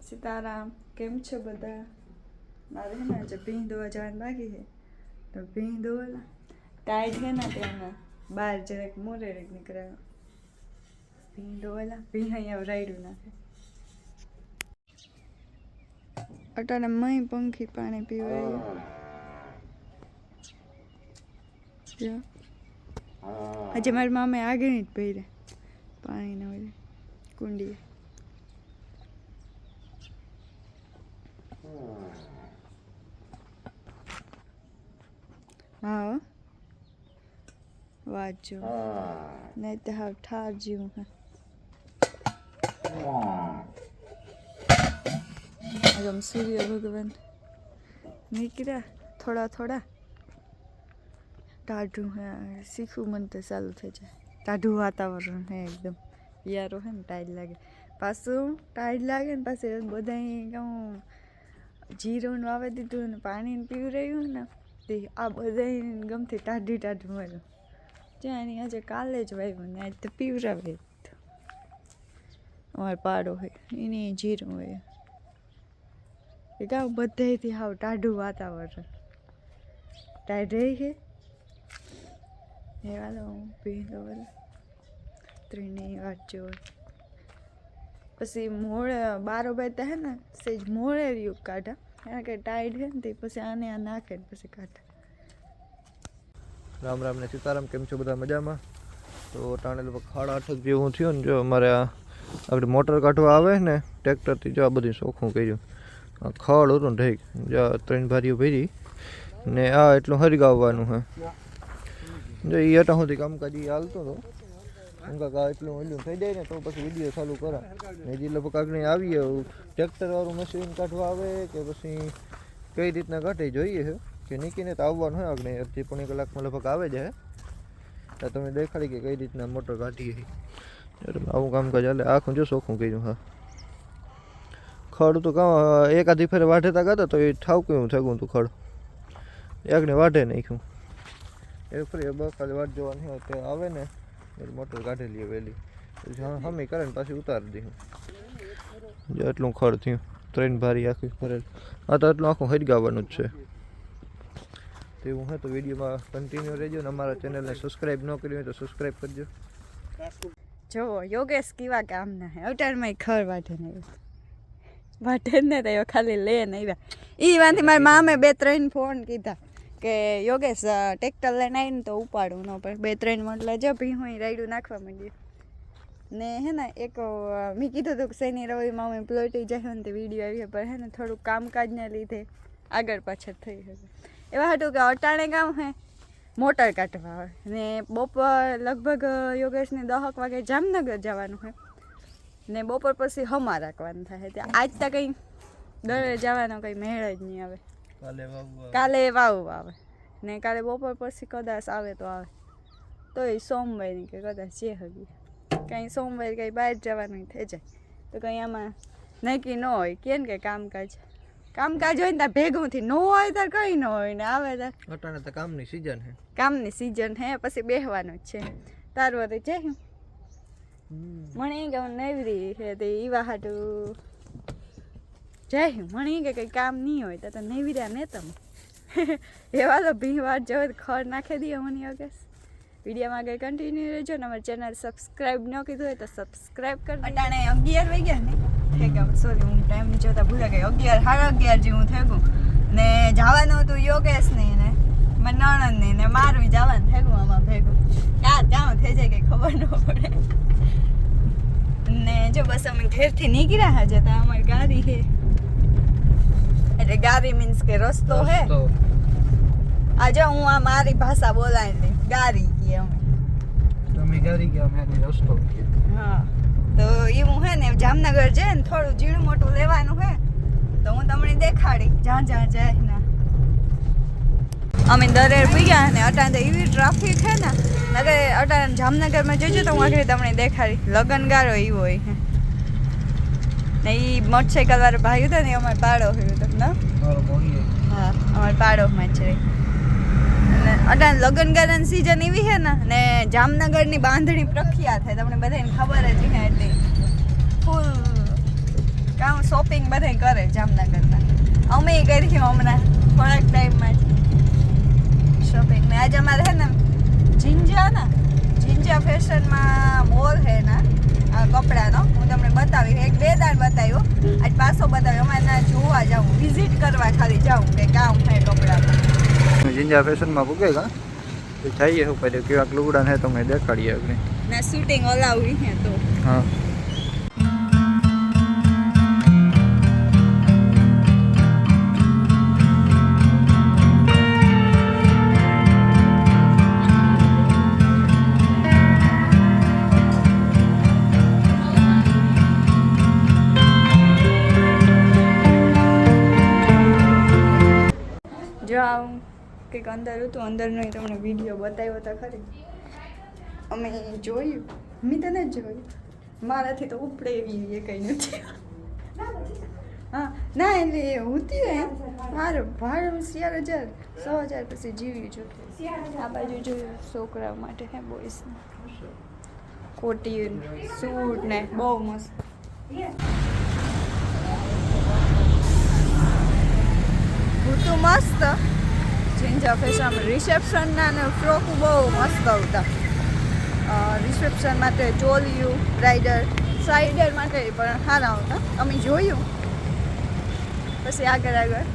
સીતારામ કેમ છો બધા? મારે ને આજે ભીં ધોવા જવાનું બાકી છે. તો ભીં ધોવા ટાઈટ છે ને ત્યાંના બહાર જરાક મોરે રેક નીકળ્યા. ભીં ધોવાલા ભીં અહીંયા રાયડું નાખે. અટાણે મય પંખી પાણી પીવાય. આજે મારી મામે આગળ જ ભર્યા પાણી ના હોય કુંડીએ. હા વાંચો. નહીં તો હા ઠાર જેવું હે. સૂર્ય ભગવાન નીકળ્યા, થોડા થોડા. ટાઢું હે, શીખવું મન તો ચાલુ થઈ જાય. ટાઢું વાતાવરણ હે એકદમ. યારો હે ને ટાઈટ લાગે. પાછું ટાઈટ લાગે ને પાછું બધા કહું જીરું વાવી દીધું ને પાણી પીવરાયું ને, તે આ બધા ગમતી ટાઢી ટાઢું મળ્યું. જ્યાં એની આજે કાલે જ વાવ્યું ને આજ તો પીવરાવે અમારો પાડો હોય, એની જીરું હોય. એ કાં બધાથી હાવ ટાઢું વાતાવરણ. રહી છે? એ વાલો હું પી લો ત્રણેય વાંચો પછી મોળે બારો બેતા હે ને સેજ મોળે રહ્યું કાઢા. કારણ કે ટાઈટ હે તે, પછી આને આ નાખે ને પછી કાઢા. રામ રામ ને સીતારામ, કેમ છો બધા મજામાં? તો ટાણે સાડા આઠ જેવું થયું ને, જો અમારે આ આપણે મોટર કાઢવા આવે ને, ટ્રેક્ટરથી જો આ બધું શોખું કર્યું. ખડ હતું ને ઢેક, જો ત્રણ ભારીઓ ભરી ને આ એટલું હરગાવવાનું હે. જો એ હતા સુધી કામકાજ એ હાલતો હતો. એમ કાંક એટલું ઓલું થઈ જાય ને તો પછી વીડિયો ચાલુ કરા. ને જે લગભગ આગળ આવીએ ટ્રેક્ટરવાળું મશીન કાઢવા આવે કે પછી કઈ રીતના કાઢે જોઈએ છે. કે નીકળીને તો આવવાનું હોય આગળ, અડધી પોણી કલાકમાં લગભગ આવે છે તો તમે દેખાડી કે કઈ રીતના મોટર કાઢીએ આવું કામકાજ હાલે. આખું જો શોખું કર્યું, હા. ખડ તો કાં એકાદી ફેરે વાઢેતા ગાતા તો એ ઠાવક્યું થયું હતું ખડ. એકને વાઢે નાખ્યું. એ ફરી બકાલે વાટ જોવાની હોય તે આવે ને. મોટર કાઢી લઈએ વહેલી પછી હા હમી કરે ને પાછી ઉતારી દઈએ જો એટલું ખડ થયું ત્રણ ભારી આખી ફરેલ આ તો એટલું આખું હરગાવવાનું જ છે તેવું હોય તો વિડીયોમાં કન્ટિન્યુ રહેજો ને અમારા ચેનલને સબસ્ક્રાઈબ ન કરી હોય તો સબસ્ક્રાઈબ કરજો. જો, યોગેશ કેવા કામના હે? અવતારમાં ખર વાટે ને વાટે ને તો એવા ખાલી લે ને આવ્યા એ વાંથી મારી મામે બે ત્રણ ફોન કીધા. કે યોગેશ ટ્રેક્ટર લઈને આવીને તો ઉપાડું ન પડે. બે ત્રણ મતલબ જો ભી હું રાયડું નાખવા માંડ્યું. ને હે ને, એક મેં કીધું હતું કે શનિ રવિમાં અમે પ્લોટી જાય ને તે વીડિયો આવી પણ હે ને, થોડુંક કામકાજને લીધે આગળ પાછળ થઈ શકે એવા હતું કે અટાણે ગામ હે, મોટર કાઢવા આવે ને બપોર લગભગ યોગેશને દહક વાગે જામનગર જવાનું હોય ને બપોર પછી હમા રાખવાનું થાય. ત્યાં આજ તો કંઈ દરે જવાનો કંઈ મેળ જ નહીં આવે. કાલે વાવ આવે. ને કાલે બપોર પછી કદાચ આવે તો આવે. તો એ સોમવારની કે કદાચ જે હગી. કંઈ સોમવારે કંઈ બહાર જવાનું થઈ જાય. તો કંઈ આમાં નક્કી ન હોય. કેમ કે કામકાજ. કામકાજ હોય ને ત્યાં ભેગું થી ન હોય ત્યારે કંઈ ન હોય ને આવે ત્યારે અટાણે તો કામની સિઝન હે. કામની સિઝન હે પછી બેહવાનું જ છે. તારું હતું છે મને કે નવરી છે તે ઈવા હાટું જય મણી કે કંઈ કામ નહીં હોય તો તો રહ્યા ને તમે. એવા તો ભી વાર જો ખડ નાખી દઈએ મને યોગેશ વિડીયોમાં આગળ કન્ટિન્યુ રહેજો ને અમારી ચેનલ સબસ્ક્રાઈબ ન કીધું હોય તો સબસ્ક્રાઈબ કરી અટાણે અગિયાર વાગ્યા ને. થઈ ગયા સોરી હું ટાઈમ જોતા ભૂલા ગઈ. અગિયાર, સાડા અગિયાર જેવું થઈ ગયું. ને જવાનું હતું યોગેશ ને ને મારા નણંદ ને ને મારું જવાનું થઈ ગયું, આમાં ભેગું. ક્યાં ત્યાં થઈ જાય કંઈ ખબર ન પડે. ને જો બસ અમે ઘેરથી નીકળ્યા હજે તો અમારી ગાડી છે. એટલે ગારી મીન્સ કે રસ્તો હે. આજે હું આ મારી ભાષા બોલાય ગારી કે અમે. તમે ગારી કે અમે રસ્તો હા. તો એવું હે ને જામનગર છે ને થોડું ઝીણું મોટું લેવાનું હે તો હું તમને દેખાડી. જ્યાં જ્યાં જાય ને અમે દરેર પીગયા ને અટાણ તો એવી ટ્રાફિક હે ને નગર અટાણ જામનગરમાં જજો તો હું આગળ તમને દેખાડી. લગન ગારો એવો હોય ને એ મોટરસાઇકલ વાળો ભાઈ હતો ને એ અમારે પાડો હોય હતો ને? હા અમારે પાડોમાં જ છે. અને લગ્ન લગ્નગારાની સિઝન એવી છે ને ને જામનગરની બાંધણી પ્રખ્યાત છે તમને બધાને ખબર જ છે એટલી. ફૂલ કામ શોપિંગ બધે કરે જામનગરના. અમે કરી હમણાં થોડાક ટાઈમમાં શોપિંગ ને આજે અમારે છે ને જિંજા ના જિંજા ફેશનમાં મોલ છે ના કપડાનો. હું તમને બતાવી એક બે દાડ બતાવ્યો. આજ પાછો બતાવ્યો. અમારે ના જોવા જાઉં. વિઝિટ કરવા ખાલી જાઉં કે કામ થાય કપડામાં. જિંજા ફેશનમાં પૂગે કા તો જઈએ હું પહેલે કેવા લુગડા ને તમે દેખાડીએ આગળ. ના શૂટિંગ ઓલાવી હે તો. હા. કંઈક અંદર હતું, અંદરનો એ તમને વીડિયો બતાવ્યો તો ખરી. અમે જોયું. મેં તને જોયું. મારાથી તો ઉપડે એવી એ કંઈ નથી. હા, ના, એટલે હોતી એમ. મારું ભાડું સિયાર હજાર, સો હજાર પછી જીવી જોતું. આ બાજુ જોયું છોકરાઓ માટે હે બોയ്સને કોટી સૂટ ને બહુ મસ્ત. ભૂતું મસ્ત. ચિંજા ફેશન રિસેપ્શનના ને ફ્રોક બહુ મસ્ત હતા. રિસેપ્શન માટે ચોલિયું બ્રાઇડર સાઇડર માટે પણ સારા હતા. અમે જોયું. પછી આગળ આગળ.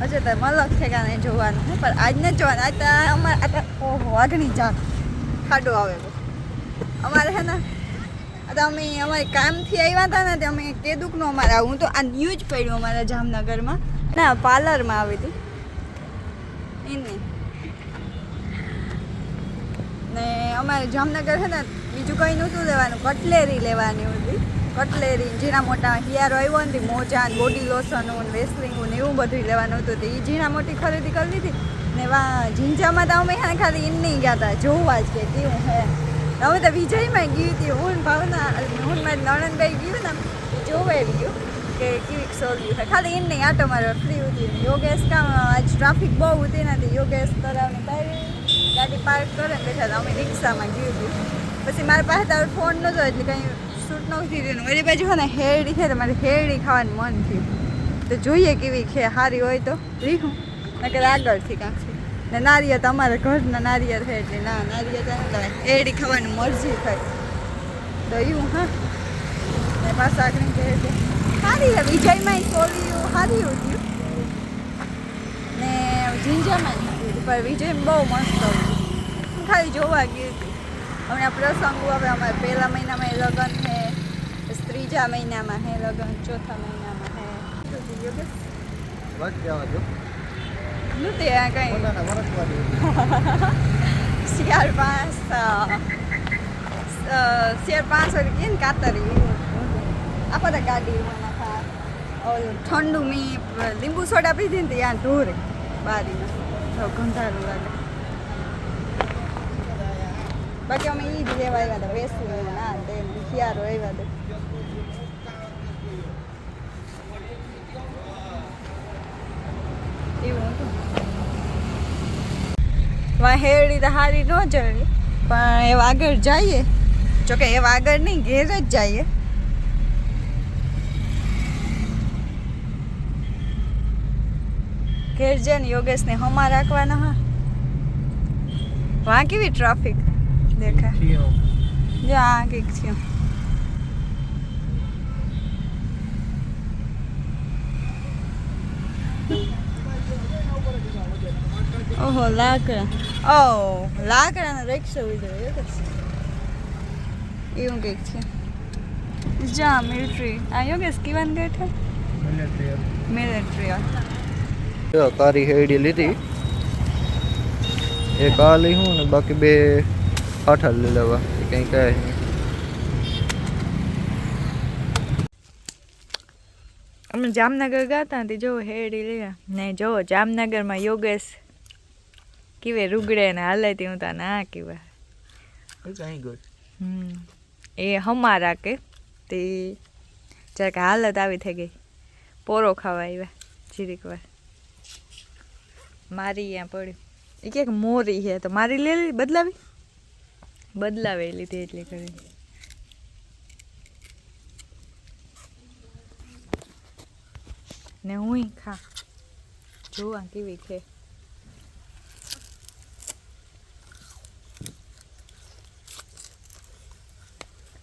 હજુ તો મલક ઠેકાને જોવાનું પણ આજ ન જોવાનું. આજ તો અમારે આ ઓહો, આગળની જાત. ખાડો આવે અમારે હે ને તો અમે અમારે કામથી આવ્યા હતા ને, તે અમે કેદુકનો અમારે આવું. તો આ ન્યૂઝ પડ્યું અમારા જામનગરમાં. ના, પાર્લરમાં આવી હતી. એની. ને અમારે જામનગર છે ને, બીજું કંઈ નહોતું લેવાનું, કટલેરી લેવાની હતી. કટલેરી જીણા મોટા હિયારો આવ્યો ને મોજા ને બોડી લોશનો ને વેસ્લિંગો ને એવું બધું લેવાનું હતું. તો એ ઝીણા મોટી ખરીદી કરી લીધી. ને વા, ઝીંઝામાં તો અમે ખાલી ઇન્ની ગયા હતા જોવા જ કે કેવું હે અમે તો વિજયમાં ગયું હતી, હું ભાવના, હું મારી નણંદભાઈ ગયું ને જોવા ગયું. કે કેવી સોલ્યુ છે? ખાલી ઇન્ની આટો મારવા ફ્રી હતી યોગેશ કામ આજ ટ્રાફિક બહુ ઉતી નથી યોગેશ તરાવની તારી ગાડી પાર્ક કરે બેઠા હતા અમે રિક્ષામાં ગયું હતું પછી મારા પાસે તારો ફોન નહોતો એટલે કંઈ શૂટ નહોતી રહ્યું મારી બાજુ ને હેરડી છે તો મારે હેરડી ખાવાનું મન થયું. તો જોઈએ કેવી છે સારી હોય તો રીહું. નકર આગળથી કાંક છે. ને નારિયેળ તો ઘરના નારિયેળ છે એટલે ના, નારિયેળ તો ના લેવાય ખાવાની મરજી થાય. તો એવું હા. ને પાછા આગળ છે. સારી વિજયમાં સોલિયું સારી હતું ને ઝીંઝામાં પણ વિજય બહુ મસ્ત હું ખાલી જોવા ગઈ હતી. હમણાં પ્રસંગો હવે અમારે પહેલા મહિનામાં લગ્ન છે ત્રીજા મહિનામાં હે લગ્ન ચોથા મહિનામાં હે. આ કંઈ. શિયાળ પાંચ શિયાળ ને કાતરી આખો તો ગાડી ઠંડુ મી, લીંબુ સોડા પીધી ને ત્યાં ઢોરે બારીમાં. ગંધારું લાગે. બાકી અમે ઈ જ લેવા આવ્યા હતા વેસલું ના તે શિયાળો આવ્યા હતા. એવું હતું. તો હારી ન જડી પણ એ આગળ જઈએ. જોકે એ આગળ નહીં, ઘેર જ જઈએ. ઘેર છે ને યોગેશને હમા રાખવાના હા. વાં કેવી ટ્રાફિક દેખાય. જો આ કંઈક થયું. ઓહો લાકડા. ઓ લાકડાનો રિક્ષા ઉધો એવું કંઈક છે. જા મિલિટરી આ યોગેશ કિવાન ગેટ હે. મિલિટરી જો કારી હેડી લીધી. એક આ લઈ હું ને બાકી બે આઠા લઈ લેવા. એ કંઈ કહે અમે જામનગર ગયા હતા તે જો હેડી લે ને જો જામનગરમાં યોગેશ કીવે રૂગડે ને હાલે તે હું તા ના કીવા હમ. એ હમારા કે તે જરાક હાલત આવી થઈ ગઈ. પોરો ખાવા આવ્યા જીરીક વાર મારી અહીંયા પડ્યું. એ ક્યાંક મોરી છે તો મારી લે લી બદલાવી? બદલાવે લીધી એટલે કરી. ને હું ખા. જોવા કેવી છે.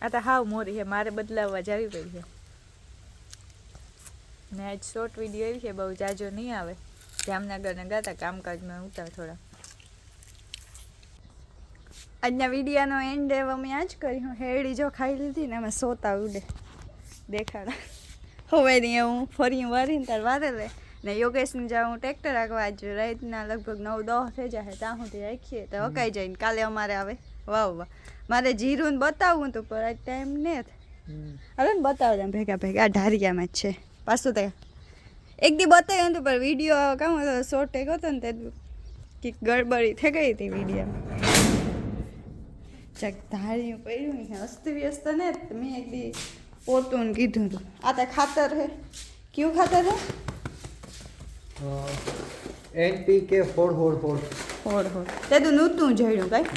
આ તો હાવ મોરી છે, મારે બદલાવવા જવી પડી છે. ને આજ શોર્ટ વીડિયો એવી છે, બહુ જાજો નહીં આવે. જામનગર ને ગાતા કામકાજમાં ઉતાર થોડા. આજના વિડીયાનો એન્ડ અમે આ જ કર્યું. હેડી જો ખાઈ લીધી ને અમે સોતા ઉડે. દેખાડા. હવે નહીં હું ફરી વારીને તાર વારે લે. ને યોગેશને જ્યાં હું ટ્રેક્ટર રાખવા આજ રાતના લગભગ નવ દહ થઈ જાય ત્યાં સુધી રાખીએ. તો અકાઈ જાય કાલે અમારે આવે. વાહ વાહ. મારે જીરું બતાવવું હતું પણ આજ ટાઈમ ને હવે ને બતાવો તમે ભેગા ભેગા. ઢારિયામાં જ છે. પાછું તે એક દી બતાવ્યું હતું પણ વીડિયો કામ હતો શોર્ટ ટેક હતો ને તે કંઈક ગડબડી થઈ ગઈ હતી વીડિયો ચક ધાર્યું પડ્યું ને અસ્ત વ્યસ્ત ને મેં એક દી પોતું કીધું હતું. આ તો ખાતર હે. કયું ખાતર હે? એનપીકે ફોર ફોર ફોર હોડ હોડ તે તો નૂતું જોયું કાંઈ.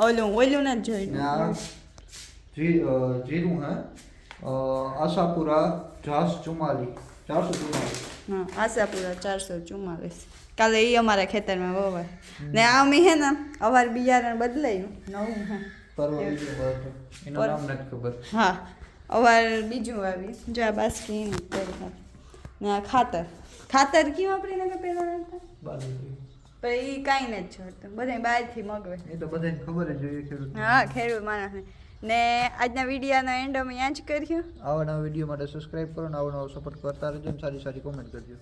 ઓલું ઓલું ને જી અ, જીરું હે. આશાપુરા જાસ ચુમાલી. ચારસો ચુમ્માલીસ હા આશાપુરા ચારસો ચુમ્માલીસ કાલે એ અમારા ખેતરમાં વવાય. ને આ અમે હે ને અવાર બિયારણ બદલાયું નવું હે. હા અવાર બીજું આવ્યું જો આ બાસ્કી. ને આ ખાતર. ખાતર કેવું આપણે કે પેલા નાખતા પણ એ કાંઈ નથી છોડતું બધા બહારથી મગવે એ તો બધાને ખબર જ જોઈએ ખેડૂત હા ખેડૂત માણસને. ને આજના વિડીયોનો એન્ડ અમે ત્યાં જ કર્યું આવા નવા વીડિયો માટે સબસ્ક્રાઇબ કરો અને આવો નવો સપોર્ટ કરતા રહેજો અને સારી સારી કોમેન્ટ કરજો.